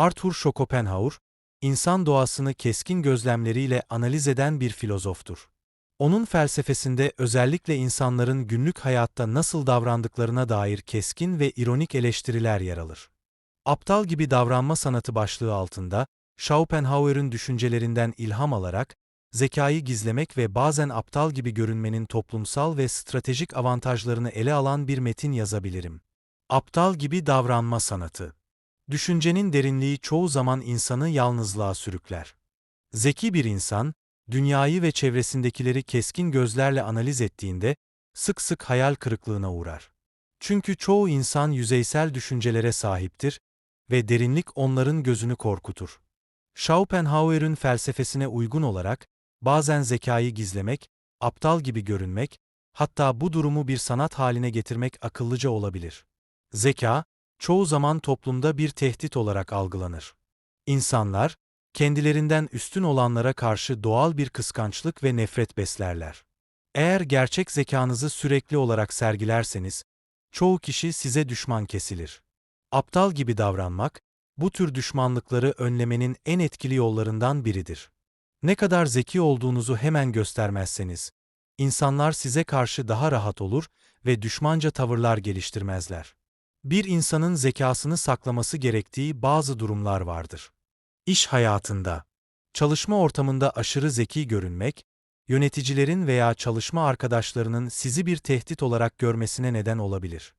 Arthur Schopenhauer, insan doğasını keskin gözlemleriyle analiz eden bir filozoftur. Onun felsefesinde özellikle insanların günlük hayatta nasıl davrandıklarına dair keskin ve ironik eleştiriler yer alır. Aptal gibi davranma sanatı başlığı altında, Schopenhauer'ın düşüncelerinden ilham alarak, zekayı gizlemek ve bazen aptal gibi görünmenin toplumsal ve stratejik avantajlarını ele alan bir metin yazabilirim. Aptal gibi davranma sanatı. Düşüncenin derinliği çoğu zaman insanı yalnızlığa sürükler. Zeki bir insan, dünyayı ve çevresindekileri keskin gözlerle analiz ettiğinde, sık sık hayal kırıklığına uğrar. Çünkü çoğu insan yüzeysel düşüncelere sahiptir ve derinlik onların gözünü korkutur. Schopenhauer'ın felsefesine uygun olarak, bazen zekayı gizlemek, aptal gibi görünmek, hatta bu durumu bir sanat haline getirmek akıllıca olabilir. Zeka, çoğu zaman toplumda bir tehdit olarak algılanır. İnsanlar, kendilerinden üstün olanlara karşı doğal bir kıskançlık ve nefret beslerler. Eğer gerçek zekanızı sürekli olarak sergilerseniz, çoğu kişi size düşman kesilir. Aptal gibi davranmak, bu tür düşmanlıkları önlemenin en etkili yollarından biridir. Ne kadar zeki olduğunuzu hemen göstermezseniz, insanlar size karşı daha rahat olur ve düşmanca tavırlar geliştirmezler. Bir insanın zekasını saklaması gerektiği bazı durumlar vardır. İş hayatında, çalışma ortamında aşırı zeki görünmek, yöneticilerin veya çalışma arkadaşlarının sizi bir tehdit olarak görmesine neden olabilir.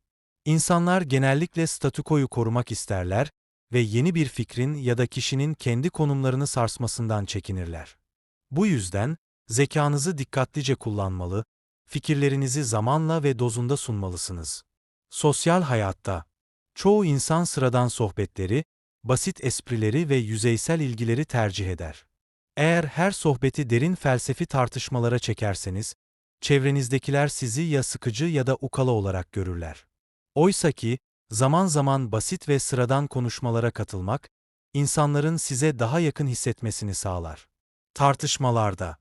İnsanlar genellikle statükoyu korumak isterler ve yeni bir fikrin ya da kişinin kendi konumlarını sarsmasından çekinirler. Bu yüzden, zekanızı dikkatlice kullanmalı, fikirlerinizi zamanla ve dozunda sunmalısınız. Sosyal hayatta, çoğu insan sıradan sohbetleri, basit esprileri ve yüzeysel ilgileri tercih eder. Eğer her sohbeti derin felsefi tartışmalara çekerseniz, çevrenizdekiler sizi ya sıkıcı ya da ukala olarak görürler. Oysa ki, zaman zaman basit ve sıradan konuşmalara katılmak, insanların size daha yakın hissetmesini sağlar. Tartışmalarda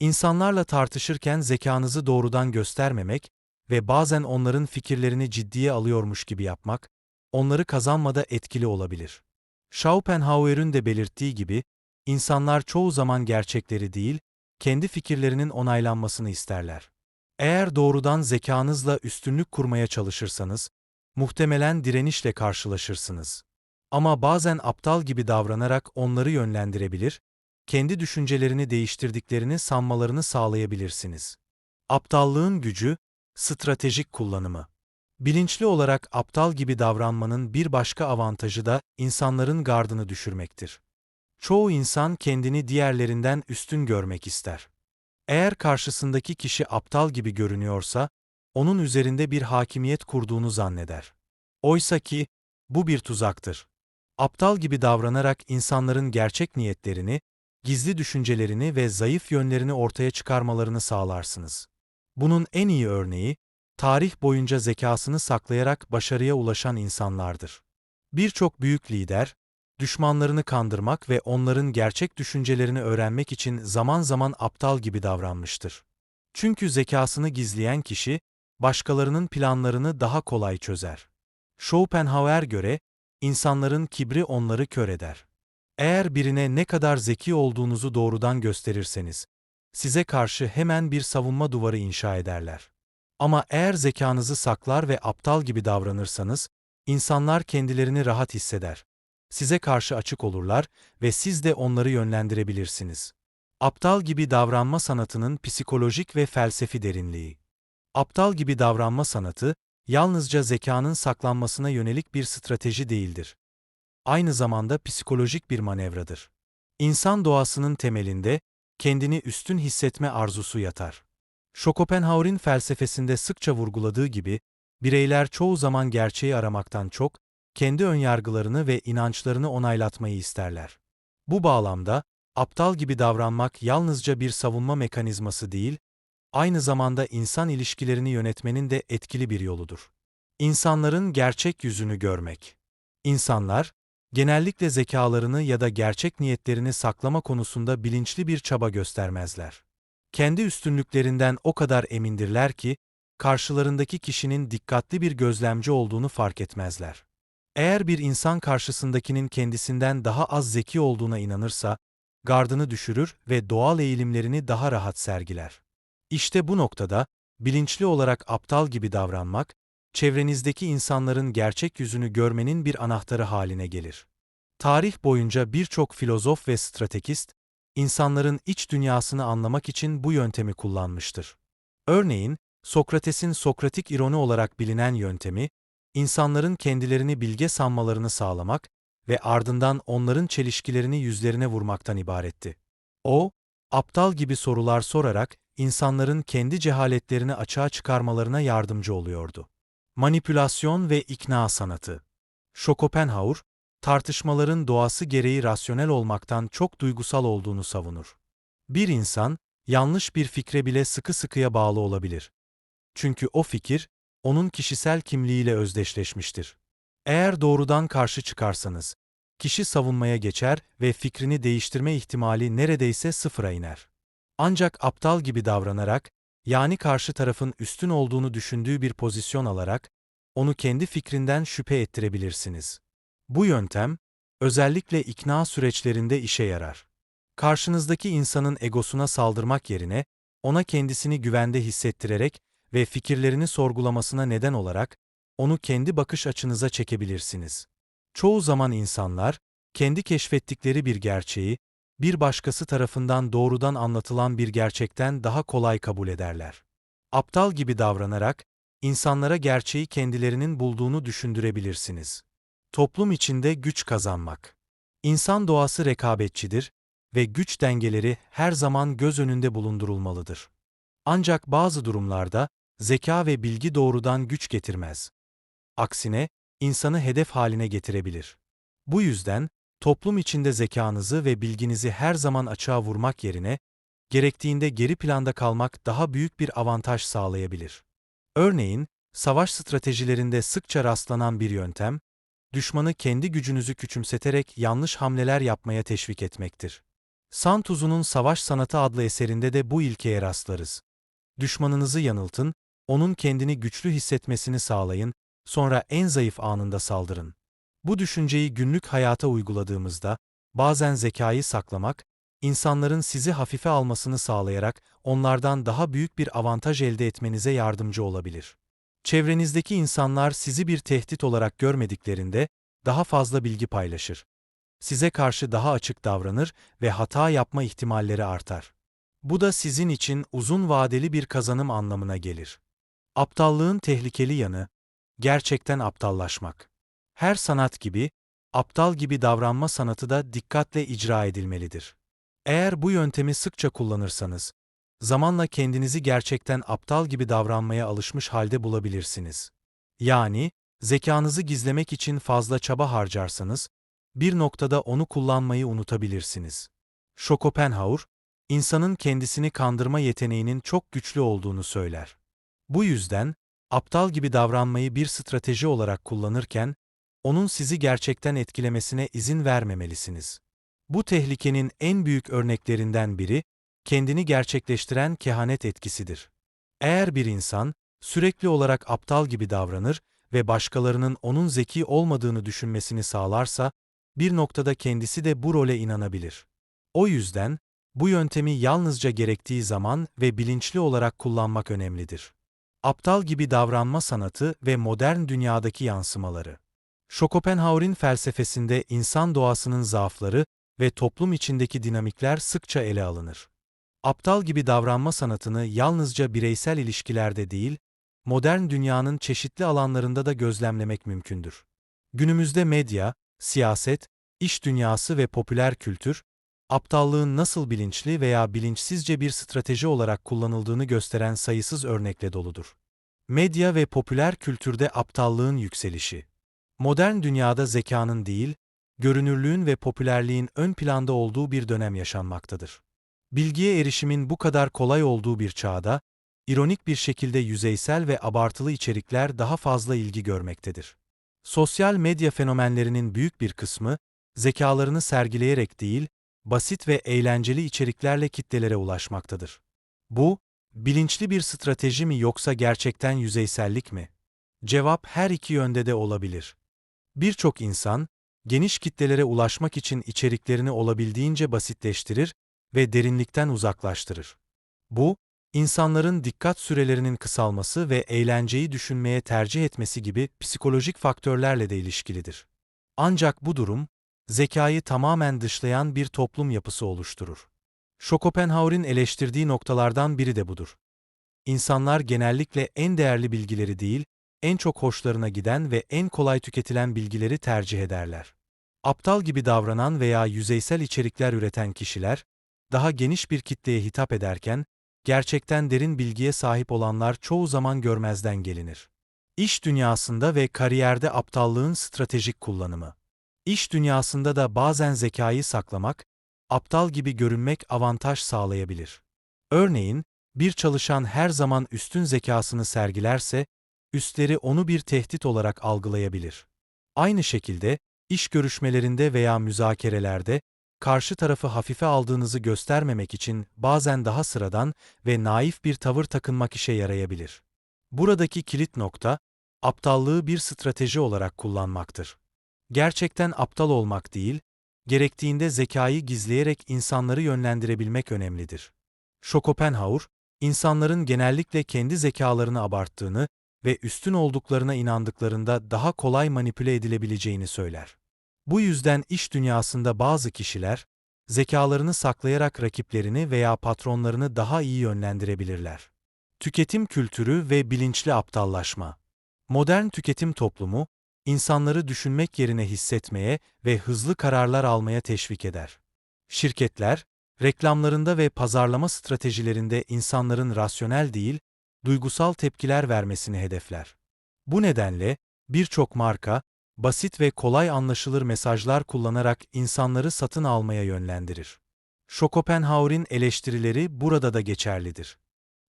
İnsanlarla tartışırken zekanızı doğrudan göstermemek ve bazen onların fikirlerini ciddiye alıyormuş gibi yapmak, onları kazanmada etkili olabilir. Schopenhauer'ün de belirttiği gibi, insanlar çoğu zaman gerçekleri değil, kendi fikirlerinin onaylanmasını isterler. Eğer doğrudan zekanızla üstünlük kurmaya çalışırsanız, muhtemelen direnişle karşılaşırsınız. Ama bazen aptal gibi davranarak onları yönlendirebilir, kendi düşüncelerini değiştirdiklerini sanmalarını sağlayabilirsiniz. Aptallığın gücü, stratejik kullanımı. Bilinçli olarak aptal gibi davranmanın bir başka avantajı da insanların gardını düşürmektir. Çoğu insan kendini diğerlerinden üstün görmek ister. Eğer karşısındaki kişi aptal gibi görünüyorsa, onun üzerinde bir hakimiyet kurduğunu zanneder. Oysa ki, bu bir tuzaktır. Aptal gibi davranarak insanların gerçek niyetlerini, gizli düşüncelerini ve zayıf yönlerini ortaya çıkarmalarını sağlarsınız. Bunun en iyi örneği, tarih boyunca zekasını saklayarak başarıya ulaşan insanlardır. Birçok büyük lider, düşmanlarını kandırmak ve onların gerçek düşüncelerini öğrenmek için zaman zaman aptal gibi davranmıştır. Çünkü zekasını gizleyen kişi, başkalarının planlarını daha kolay çözer. Schopenhauer göre, insanların kibri onları kör eder. Eğer birine ne kadar zeki olduğunuzu doğrudan gösterirseniz, size karşı hemen bir savunma duvarı inşa ederler. Ama eğer zekanızı saklar ve aptal gibi davranırsanız, insanlar kendilerini rahat hisseder. Size karşı açık olurlar ve siz de onları yönlendirebilirsiniz. Aptal gibi davranma sanatının psikolojik ve felsefi derinliği. Aptal gibi davranma sanatı, yalnızca zekanın saklanmasına yönelik bir strateji değildir. Aynı zamanda psikolojik bir manevradır. İnsan doğasının temelinde, kendini üstün hissetme arzusu yatar. Schopenhauer'in felsefesinde sıkça vurguladığı gibi, bireyler çoğu zaman gerçeği aramaktan çok, kendi önyargılarını ve inançlarını onaylatmayı isterler. Bu bağlamda, aptal gibi davranmak yalnızca bir savunma mekanizması değil, aynı zamanda insan ilişkilerini yönetmenin de etkili bir yoludur. İnsanların gerçek yüzünü görmek. İnsanlar, genellikle zekalarını ya da gerçek niyetlerini saklama konusunda bilinçli bir çaba göstermezler. Kendi üstünlüklerinden o kadar emindirler ki, karşılarındaki kişinin dikkatli bir gözlemci olduğunu fark etmezler. Eğer bir insan karşısındakinin kendisinden daha az zeki olduğuna inanırsa, gardını düşürür ve doğal eğilimlerini daha rahat sergiler. İşte bu noktada, bilinçli olarak aptal gibi davranmak, çevrenizdeki insanların gerçek yüzünü görmenin bir anahtarı haline gelir. Tarih boyunca birçok filozof ve stratejist, insanların iç dünyasını anlamak için bu yöntemi kullanmıştır. Örneğin, Sokrates'in Sokratik ironi olarak bilinen yöntemi, insanların kendilerini bilge sanmalarını sağlamak ve ardından onların çelişkilerini yüzlerine vurmaktan ibaretti. O, aptal gibi sorular sorarak insanların kendi cehaletlerini açığa çıkarmalarına yardımcı oluyordu. Manipülasyon ve ikna sanatı. Schopenhauer, tartışmaların doğası gereği rasyonel olmaktan çok duygusal olduğunu savunur. Bir insan, yanlış bir fikre bile sıkı sıkıya bağlı olabilir. Çünkü o fikir, onun kişisel kimliğiyle özdeşleşmiştir. Eğer doğrudan karşı çıkarsanız, kişi savunmaya geçer ve fikrini değiştirme ihtimali neredeyse sıfıra iner. Ancak aptal gibi davranarak, yani karşı tarafın üstün olduğunu düşündüğü bir pozisyon alarak, onu kendi fikrinden şüphe ettirebilirsiniz. Bu yöntem, özellikle ikna süreçlerinde işe yarar. Karşınızdaki insanın egosuna saldırmak yerine, ona kendisini güvende hissettirerek ve fikirlerini sorgulamasına neden olarak, onu kendi bakış açınıza çekebilirsiniz. Çoğu zaman insanlar, kendi keşfettikleri bir gerçeği, bir başkası tarafından doğrudan anlatılan bir gerçekten daha kolay kabul ederler. Aptal gibi davranarak, insanlara gerçeği kendilerinin bulduğunu düşündürebilirsiniz. Toplum içinde güç kazanmak. İnsan doğası rekabetçidir ve güç dengeleri her zaman göz önünde bulundurulmalıdır. Ancak bazı durumlarda, zeka ve bilgi doğrudan güç getirmez. Aksine, insanı hedef haline getirebilir. Bu yüzden, toplum içinde zekanızı ve bilginizi her zaman açığa vurmak yerine, gerektiğinde geri planda kalmak daha büyük bir avantaj sağlayabilir. Örneğin, savaş stratejilerinde sıkça rastlanan bir yöntem, düşmanı kendi gücünüzü küçümseterek yanlış hamleler yapmaya teşvik etmektir. Santuz'un Savaş Sanatı adlı eserinde de bu ilkeye rastlarız. Düşmanınızı yanıltın, onun kendini güçlü hissetmesini sağlayın, sonra en zayıf anında saldırın. Bu düşünceyi günlük hayata uyguladığımızda, bazen zekayı saklamak, insanların sizi hafife almasını sağlayarak onlardan daha büyük bir avantaj elde etmenize yardımcı olabilir. Çevrenizdeki insanlar sizi bir tehdit olarak görmediklerinde daha fazla bilgi paylaşır. Size karşı daha açık davranır ve hata yapma ihtimalleri artar. Bu da sizin için uzun vadeli bir kazanım anlamına gelir. Aptallığın tehlikeli yanı, gerçekten aptallaşmak. Her sanat gibi, aptal gibi davranma sanatı da dikkatle icra edilmelidir. Eğer bu yöntemi sıkça kullanırsanız, zamanla kendinizi gerçekten aptal gibi davranmaya alışmış halde bulabilirsiniz. Yani, zekanızı gizlemek için fazla çaba harcarsanız, bir noktada onu kullanmayı unutabilirsiniz. Schopenhauer, insanın kendisini kandırma yeteneğinin çok güçlü olduğunu söyler. Bu yüzden, aptal gibi davranmayı bir strateji olarak kullanırken, onun sizi gerçekten etkilemesine izin vermemelisiniz. Bu tehlikenin en büyük örneklerinden biri, kendini gerçekleştiren kehanet etkisidir. Eğer bir insan, sürekli olarak aptal gibi davranır ve başkalarının onun zeki olmadığını düşünmesini sağlarsa, bir noktada kendisi de bu role inanabilir. O yüzden, bu yöntemi yalnızca gerektiği zaman ve bilinçli olarak kullanmak önemlidir. Aptal gibi davranma sanatı ve modern dünyadaki yansımaları. Schopenhauer'in felsefesinde insan doğasının zaafları ve toplum içindeki dinamikler sıkça ele alınır. Aptal gibi davranma sanatını yalnızca bireysel ilişkilerde değil, modern dünyanın çeşitli alanlarında da gözlemlemek mümkündür. Günümüzde medya, siyaset, iş dünyası ve popüler kültür, aptallığın nasıl bilinçli veya bilinçsizce bir strateji olarak kullanıldığını gösteren sayısız örnekle doludur. Medya ve popüler kültürde aptallığın yükselişi. Modern dünyada zekanın değil, görünürlüğün ve popülerliğin ön planda olduğu bir dönem yaşanmaktadır. Bilgiye erişimin bu kadar kolay olduğu bir çağda, ironik bir şekilde yüzeysel ve abartılı içerikler daha fazla ilgi görmektedir. Sosyal medya fenomenlerinin büyük bir kısmı, zekalarını sergileyerek değil, basit ve eğlenceli içeriklerle kitlelere ulaşmaktadır. Bu, bilinçli bir strateji mi yoksa gerçekten yüzeysellik mi? Cevap her iki yönde de olabilir. Birçok insan, geniş kitlelere ulaşmak için içeriklerini olabildiğince basitleştirir ve derinlikten uzaklaştırır. Bu, insanların dikkat sürelerinin kısalması ve eğlenceyi düşünmeye tercih etmesi gibi psikolojik faktörlerle de ilişkilidir. Ancak bu durum, zekayı tamamen dışlayan bir toplum yapısı oluşturur. Schopenhauer'in eleştirdiği noktalardan biri de budur. İnsanlar genellikle en değerli bilgileri değil, en çok hoşlarına giden ve en kolay tüketilen bilgileri tercih ederler. Aptal gibi davranan veya yüzeysel içerikler üreten kişiler, daha geniş bir kitleye hitap ederken, gerçekten derin bilgiye sahip olanlar çoğu zaman görmezden gelinir. İş dünyasında ve kariyerde aptallığın stratejik kullanımı. İş dünyasında da bazen zekayı saklamak, aptal gibi görünmek avantaj sağlayabilir. Örneğin, bir çalışan her zaman üstün zekasını sergilerse, üstleri onu bir tehdit olarak algılayabilir. Aynı şekilde, iş görüşmelerinde veya müzakerelerde, karşı tarafı hafife aldığınızı göstermemek için bazen daha sıradan ve naif bir tavır takınmak işe yarayabilir. Buradaki kilit nokta, aptallığı bir strateji olarak kullanmaktır. Gerçekten aptal olmak değil, gerektiğinde zekayı gizleyerek insanları yönlendirebilmek önemlidir. Schopenhauer, insanların genellikle kendi zekalarını abarttığını ve üstün olduklarına inandıklarında daha kolay manipüle edilebileceğini söyler. Bu yüzden iş dünyasında bazı kişiler, zekalarını saklayarak rakiplerini veya patronlarını daha iyi yönlendirebilirler. Tüketim kültürü ve bilinçli aptallaşma Modern tüketim toplumu, insanları düşünmek yerine hissetmeye ve hızlı kararlar almaya teşvik eder. Şirketler, reklamlarında ve pazarlama stratejilerinde insanların rasyonel değil, duygusal tepkiler vermesini hedefler. Bu nedenle, birçok marka, basit ve kolay anlaşılır mesajlar kullanarak insanları satın almaya yönlendirir. Schopenhauer'in eleştirileri burada da geçerlidir.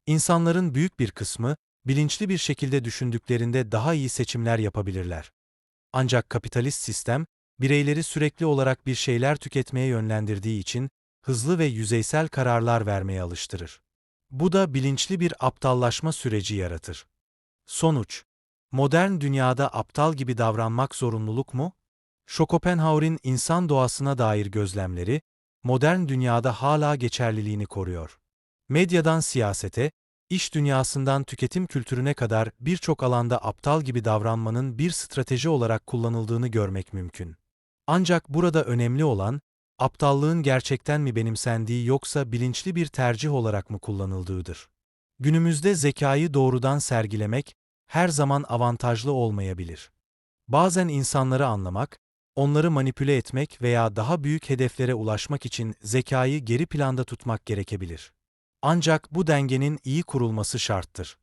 İnsanların büyük bir kısmı, bilinçli bir şekilde düşündüklerinde daha iyi seçimler yapabilirler. Ancak kapitalist sistem, bireyleri sürekli olarak bir şeyler tüketmeye yönlendirdiği için, hızlı ve yüzeysel kararlar vermeye alıştırır. Bu da bilinçli bir aptallaşma süreci yaratır. Sonuç Modern dünyada aptal gibi davranmak zorunluluk mu? Schopenhauer'in insan doğasına dair gözlemleri, modern dünyada hala geçerliliğini koruyor. Medyadan siyasete, iş dünyasından tüketim kültürüne kadar birçok alanda aptal gibi davranmanın bir strateji olarak kullanıldığını görmek mümkün. Ancak burada önemli olan, aptallığın gerçekten mi benimsendiği yoksa bilinçli bir tercih olarak mı kullanıldığıdır. Günümüzde zekayı doğrudan sergilemek, her zaman avantajlı olmayabilir. Bazen insanları anlamak, onları manipüle etmek veya daha büyük hedeflere ulaşmak için zekayı geri planda tutmak gerekebilir. Ancak bu dengenin iyi kurulması şarttır.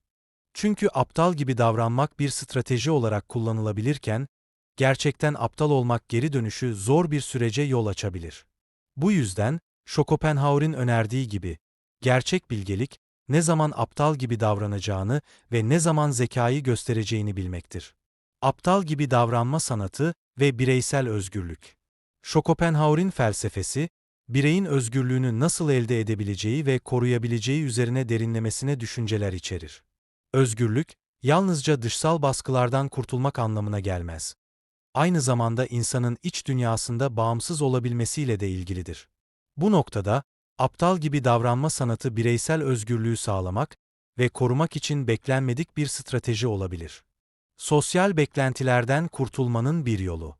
Çünkü aptal gibi davranmak bir strateji olarak kullanılabilirken, gerçekten aptal olmak geri dönüşü zor bir sürece yol açabilir. Bu yüzden, Schopenhauer'in önerdiği gibi, gerçek bilgelik, ne zaman aptal gibi davranacağını ve ne zaman zekayı göstereceğini bilmektir. Aptal gibi davranma sanatı ve bireysel özgürlük. Schopenhauer'in felsefesi, bireyin özgürlüğünü nasıl elde edebileceği ve koruyabileceği üzerine derinlemesine düşünceler içerir. Özgürlük, yalnızca dışsal baskılardan kurtulmak anlamına gelmez. Aynı zamanda insanın iç dünyasında bağımsız olabilmesiyle de ilgilidir. Bu noktada, aptal gibi davranma sanatı bireysel özgürlüğü sağlamak ve korumak için beklenmedik bir strateji olabilir. Sosyal beklentilerden kurtulmanın bir yolu.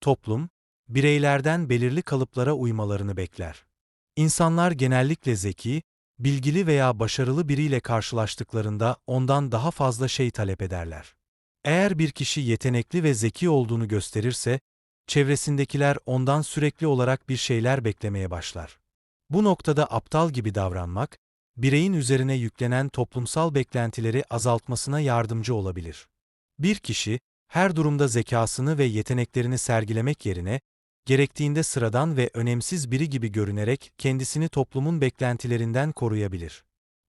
Toplum, bireylerden belirli kalıplara uymalarını bekler. İnsanlar genellikle zeki, bilgili veya başarılı biriyle karşılaştıklarında ondan daha fazla şey talep ederler. Eğer bir kişi yetenekli ve zeki olduğunu gösterirse, çevresindekiler ondan sürekli olarak bir şeyler beklemeye başlar. Bu noktada aptal gibi davranmak, bireyin üzerine yüklenen toplumsal beklentileri azaltmasına yardımcı olabilir. Bir kişi, her durumda zekasını ve yeteneklerini sergilemek yerine, gerektiğinde sıradan ve önemsiz biri gibi görünerek kendisini toplumun beklentilerinden koruyabilir.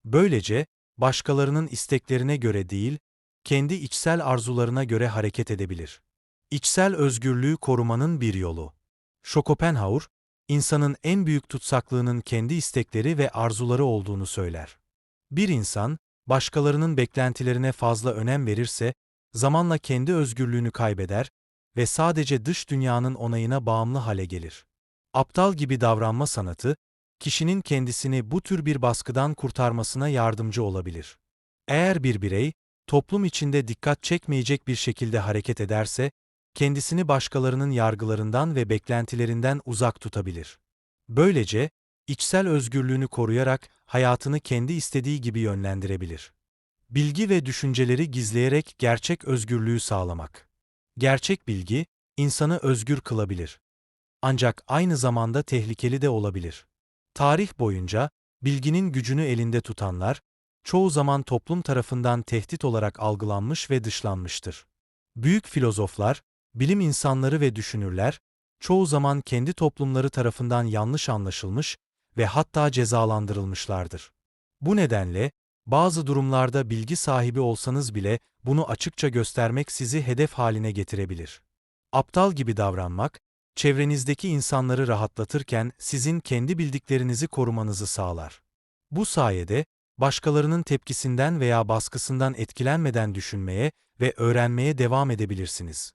Böylece, başkalarının isteklerine göre değil, kendi içsel arzularına göre hareket edebilir. İçsel özgürlüğü korumanın bir yolu. Schopenhauer, insanın en büyük tutsaklığının kendi istekleri ve arzuları olduğunu söyler. Bir insan, başkalarının beklentilerine fazla önem verirse, zamanla kendi özgürlüğünü kaybeder ve sadece dış dünyanın onayına bağımlı hale gelir. Aptal gibi davranma sanatı, kişinin kendisini bu tür bir baskıdan kurtarmasına yardımcı olabilir. Eğer bir birey, toplum içinde dikkat çekmeyecek bir şekilde hareket ederse, kendisini başkalarının yargılarından ve beklentilerinden uzak tutabilir. Böylece, içsel özgürlüğünü koruyarak hayatını kendi istediği gibi yönlendirebilir. Bilgi ve düşünceleri gizleyerek gerçek özgürlüğü sağlamak. Gerçek bilgi, insanı özgür kılabilir. Ancak aynı zamanda tehlikeli de olabilir. Tarih boyunca, bilginin gücünü elinde tutanlar, çoğu zaman toplum tarafından tehdit olarak algılanmış ve dışlanmıştır. Büyük filozoflar, bilim insanları ve düşünürler, çoğu zaman kendi toplumları tarafından yanlış anlaşılmış ve hatta cezalandırılmışlardır. Bu nedenle, bazı durumlarda bilgi sahibi olsanız bile bunu açıkça göstermek sizi hedef haline getirebilir. Aptal gibi davranmak, çevrenizdeki insanları rahatlatırken sizin kendi bildiklerinizi korumanızı sağlar. Bu sayede, başkalarının tepkisinden veya baskısından etkilenmeden düşünmeye ve öğrenmeye devam edebilirsiniz.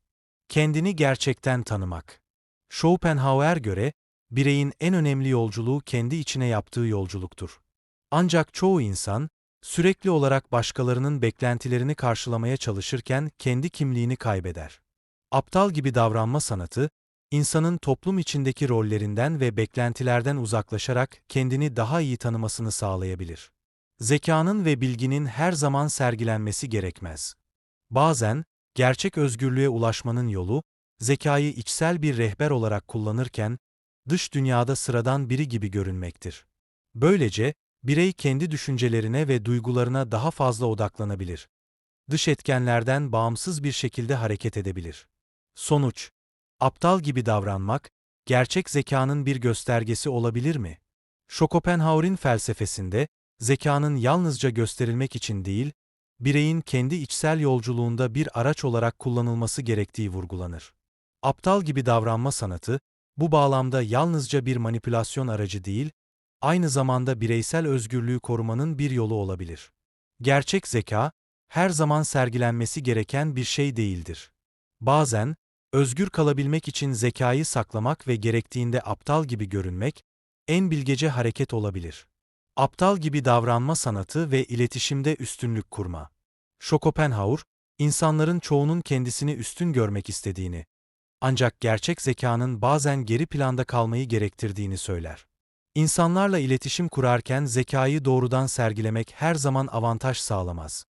Kendini gerçekten tanımak. Schopenhauer göre, bireyin en önemli yolculuğu kendi içine yaptığı yolculuktur. Ancak çoğu insan, sürekli olarak başkalarının beklentilerini karşılamaya çalışırken kendi kimliğini kaybeder. Aptal gibi davranma sanatı, insanın toplum içindeki rollerinden ve beklentilerden uzaklaşarak kendini daha iyi tanımasını sağlayabilir. Zekanın ve bilginin her zaman sergilenmesi gerekmez. Bazen, gerçek özgürlüğe ulaşmanın yolu, zekayı içsel bir rehber olarak kullanırken, dış dünyada sıradan biri gibi görünmektir. Böylece, birey kendi düşüncelerine ve duygularına daha fazla odaklanabilir. Dış etkenlerden bağımsız bir şekilde hareket edebilir. Sonuç, aptal gibi davranmak, gerçek zekanın bir göstergesi olabilir mi? Schopenhauer'in felsefesinde, zekanın yalnızca gösterilmek için değil, bireyin kendi içsel yolculuğunda bir araç olarak kullanılması gerektiği vurgulanır. Aptal gibi davranma sanatı, bu bağlamda yalnızca bir manipülasyon aracı değil, aynı zamanda bireysel özgürlüğü korumanın bir yolu olabilir. Gerçek zeka, her zaman sergilenmesi gereken bir şey değildir. Bazen, özgür kalabilmek için zekayı saklamak ve gerektiğinde aptal gibi görünmek, en bilgece hareket olabilir. Aptal gibi davranma sanatı ve iletişimde üstünlük kurma. Schopenhauer, insanların çoğunun kendisini üstün görmek istediğini, ancak gerçek zekanın bazen geri planda kalmayı gerektirdiğini söyler. İnsanlarla iletişim kurarken zekayı doğrudan sergilemek her zaman avantaj sağlamaz.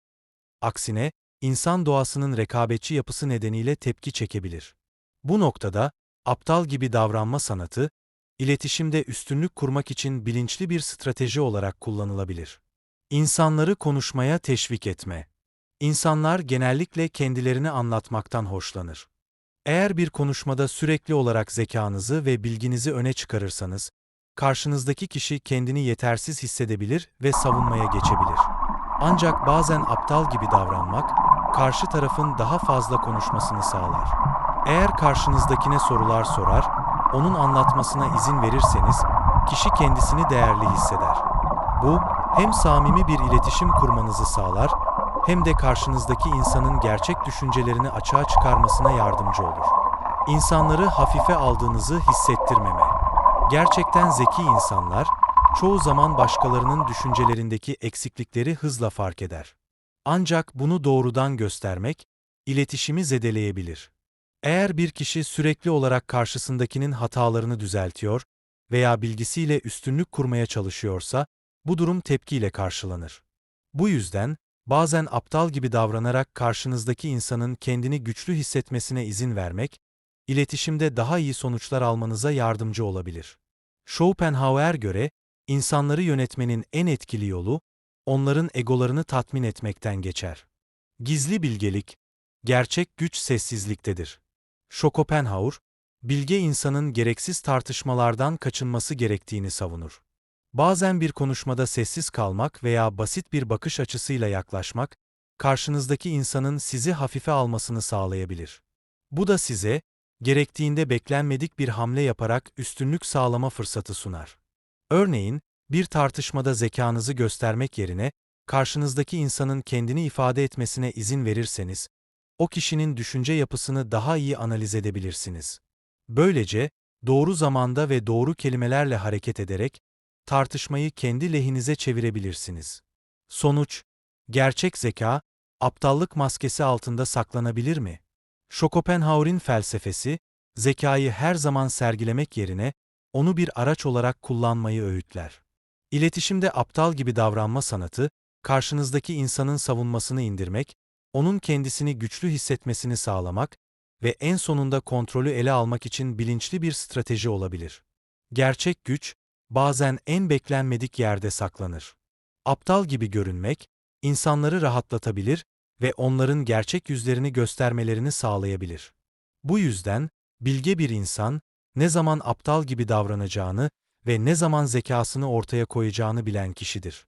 Aksine, insan doğasının rekabetçi yapısı nedeniyle tepki çekebilir. Bu noktada, aptal gibi davranma sanatı, iletişimde üstünlük kurmak için bilinçli bir strateji olarak kullanılabilir. İnsanları konuşmaya teşvik etme. İnsanlar genellikle kendilerini anlatmaktan hoşlanır. Eğer bir konuşmada sürekli olarak zekanızı ve bilginizi öne çıkarırsanız, karşınızdaki kişi kendini yetersiz hissedebilir ve savunmaya geçebilir. Ancak bazen aptal gibi davranmak, karşı tarafın daha fazla konuşmasını sağlar. Eğer karşınızdakine sorular sorar, onun anlatmasına izin verirseniz, kişi kendisini değerli hisseder. Bu, hem samimi bir iletişim kurmanızı sağlar, hem de karşınızdaki insanın gerçek düşüncelerini açığa çıkarmasına yardımcı olur. İnsanları hafife aldığınızı hissettirmeme. Gerçekten zeki insanlar, çoğu zaman başkalarının düşüncelerindeki eksiklikleri hızla fark eder. Ancak bunu doğrudan göstermek, iletişimi zedeleyebilir. Eğer bir kişi sürekli olarak karşısındakinin hatalarını düzeltiyor veya bilgisiyle üstünlük kurmaya çalışıyorsa, bu durum tepkiyle karşılanır. Bu yüzden, bazen aptal gibi davranarak karşınızdaki insanın kendini güçlü hissetmesine izin vermek, iletişimde daha iyi sonuçlar almanıza yardımcı olabilir. Schopenhauer göre, insanları yönetmenin en etkili yolu, onların egolarını tatmin etmekten geçer. Gizli bilgelik, gerçek güç sessizliktedir. Schopenhauer, bilge insanın gereksiz tartışmalardan kaçınması gerektiğini savunur. Bazen bir konuşmada sessiz kalmak veya basit bir bakış açısıyla yaklaşmak, karşınızdaki insanın sizi hafife almasını sağlayabilir. Bu da size, gerektiğinde beklenmedik bir hamle yaparak üstünlük sağlama fırsatı sunar. Örneğin, bir tartışmada zekanızı göstermek yerine, karşınızdaki insanın kendini ifade etmesine izin verirseniz, o kişinin düşünce yapısını daha iyi analiz edebilirsiniz. Böylece, doğru zamanda ve doğru kelimelerle hareket ederek, tartışmayı kendi lehinize çevirebilirsiniz. Sonuç, gerçek zeka, aptallık maskesi altında saklanabilir mi? Schopenhauer'in felsefesi, zekayı her zaman sergilemek yerine, onu bir araç olarak kullanmayı öğütler. İletişimde aptal gibi davranma sanatı, karşınızdaki insanın savunmasını indirmek, onun kendisini güçlü hissetmesini sağlamak ve en sonunda kontrolü ele almak için bilinçli bir strateji olabilir. Gerçek güç, bazen en beklenmedik yerde saklanır. Aptal gibi görünmek, insanları rahatlatabilir ve onların gerçek yüzlerini göstermelerini sağlayabilir. Bu yüzden, bilge bir insan, ne zaman aptal gibi davranacağını ve ne zaman zekasını ortaya koyacağını bilen kişidir.